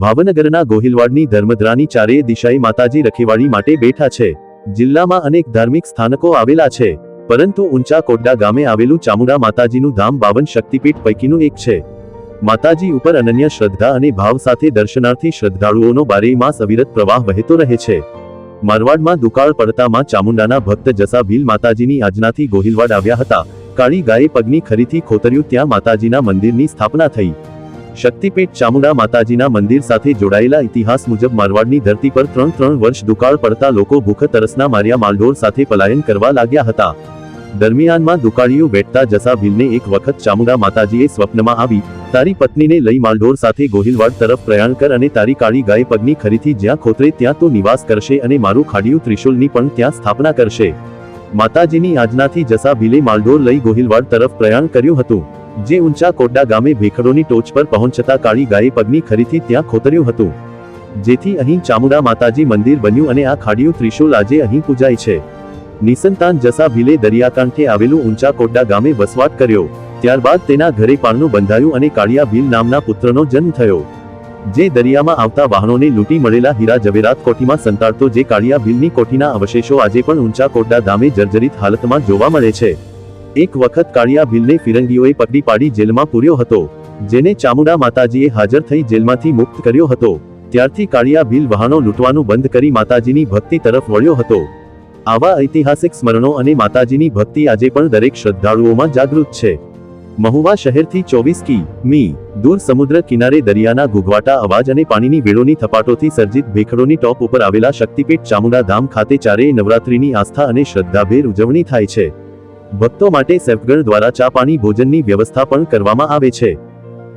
ભાવનગરના ગોહિલવાડની ધર્મધરાની ચારેય દિશાએ માતાજી રખેવાળી માટે બેઠા છે. જિલ્લામાં અનેક ધાર્મિક સ્થાનકો આવેલા છે, પરંતુ ઊંચા કોટડા ગામે આવેલું ચામુંડા માતાજીનું ધામ બાવન શક્તિપીઠ પૈકીનું એક છે. માતાજી ઉપર અનન્ય શ્રદ્ધા અને ભાવ સાથે દર્શનાર્થી શ્રદ્ધાળુઓનો બારેય માસ અવિરત પ્રવાહ વહેતો રહે છે. મારવાડમાં દુકાળ પડતામાં ચામુંડાના ભક્ત જસા ભીલ માતાજીની આજનાથી ગોહિલવાડ આવ્યા હતા. કાળી ગાયે પગની ખરીથી ખોતર્યું ત્યાં માતાજીના મંદિરની સ્થાપના થઈ. શક્તિપીઠ ચામુંડા માતાજીના મંદિર સાથે જોડાયેલા ઇતિહાસ મુજબ મારવાડની ધરતી પર ત્રણ ત્રણ વર્ષ દુકાળ પડતા લોકો ભૂખ તરસના માર્યા માલઢોર સાથે પલાયન કરવા લાગ્યા હતા. દરમિયાનમાં દુકાળીઓ વેઠતા જસા ભીલને એક વખત ચામુંડા માતાજીએ સ્વપ્નમાં આવી, તારી પત્નીને લઈ માલઢોર સાથે ગોહિલવાડ તરફ પ્રયાણ કર અને તારી કાળી ગાય પગની ખરીથી જ્યાં ખોતરે ત્યાં તો નિવાસ કરશે અને મારું ખાડિયું ત્રિશુલની પણ ત્યાં સ્થાપના કરશે. માતાજીની આજનાથી જસા ભીલે માલઢોર લઈ ગોહિલવાડ તરફ પ્રયાણ કર્યું હતું. જે ઊંચા કોડડા ગામે ભેખડોની ટોચ પર પહોંચતા કાળી ગાયે પગની ખરીથી ત્યાં ખોતર્યું હતું. જેથી અહીં ચામુડા માતાજી મંદિર બન્યું અને આ ખાડિયું ત્રિશુલ આજે અહીં પૂજાય છે. નિસંતાન જસા ભીલે દરિયાકાંઠે આવેલું ઊંચા કોડડા ગામે વસવાટ કર્યો. ત્યારબાદ તેના ઘરે પાણનું બંધાયું અને કાળિયા ભીલ નામના પુત્રનો જન્મ થયો. જે દરિયામાં આવતા વાહનોને લૂંટી મળેલા હીરા જવેરાત કોઠીમાં સંતાડતો જે કાળિયા ભીલની કોઠીના અવશેષો આજે પણ ઊંચા કોટડા ધામે જર્જરિત હાલતમાં જોવા મળે છે. એક વખત કાળિયા ભીલને ફિરંગીઓએ પકડી પાડી જેલમાં પૂર્યો હતો, જેને ચામુંડા માતાજીએ હાજર થઈ જેલમાંથી મુક્ત કર્યો હતો. ત્યારથી કાળિયા ભીલ વહાણો લૂંટવાનું બંધ કરી માતાજીની ભક્તિ તરફ વળ્યો હતો. આવા ઐતિહાસિક સ્મરણો અને માતાજીની ભક્તિ આજે પણ દરેક શ્રદ્ધાળુઓમાં જાગૃત છે. મહુવા શહેરથી ચોવીસ કી મી દૂર સમુદ્ર કિનારે દરિયાના ઘૂઘવાટા અવાજ અને પાણીની વેળોની થપાટોથી સર્જિત ભેખડોની ટોપ ઉપર આવેલા શક્તિપીઠ ચામુંડા ધામ ખાતે ચારેય નવરાત્રીની આસ્થા અને શ્રદ્ધાભેર ઉજવણી થાય છે. ભક્તો માટે સેફગઢ દ્વારા ચા પાણી ભોજનની વ્યવસ્થા પણ કરવામાં આવે છે.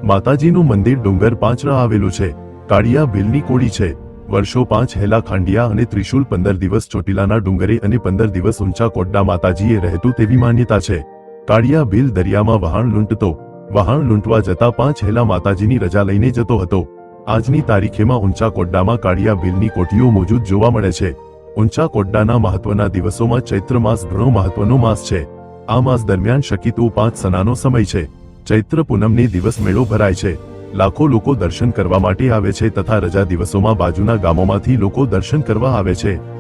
માતાજીનું મંદિર ડુંગર પાંચરા આવેલું છે. કાળિયા ભીલની કોડી છે. વર્ષો પાંચ હેલા ખાંડિયા અને ત્રિશુલ પંદર દિવસ ચોટીલાના ડુંગરે અને પંદર દિવસ ઊંચા કોડ્ડા માતાજીએ રહેતું તેવી માન્યતા છે. કાળિયા ભીલ દરિયામાં વહાણ લૂંટતો, વહાણ લૂંટવા જતા પાંચ હેલા માતાજીની રજા લઈને જતો હતો. આજની તારીખેમાં ઊંચા કોડ્ડામાં કાળિયા ભીલની કોટીઓ મોજૂદ જોવા મળે છે. ઊંચા કોડ્ડાના મહત્વના દિવસોમાં ચૈત્ર માસ ઘણો મહત્વનો માસ છે. આ માસ દરમિયાન શકિતો પાંચ સનાનો સમય છે. ચૈત્ર પૂનમને દિવસ મેળો ભરાય છે. લાખો લોકો દર્શન કરવા માટે આવે છે તથા રજા દિવસોમાં બાજુના ગામોમાંથી લોકો દર્શન કરવા આવે છે.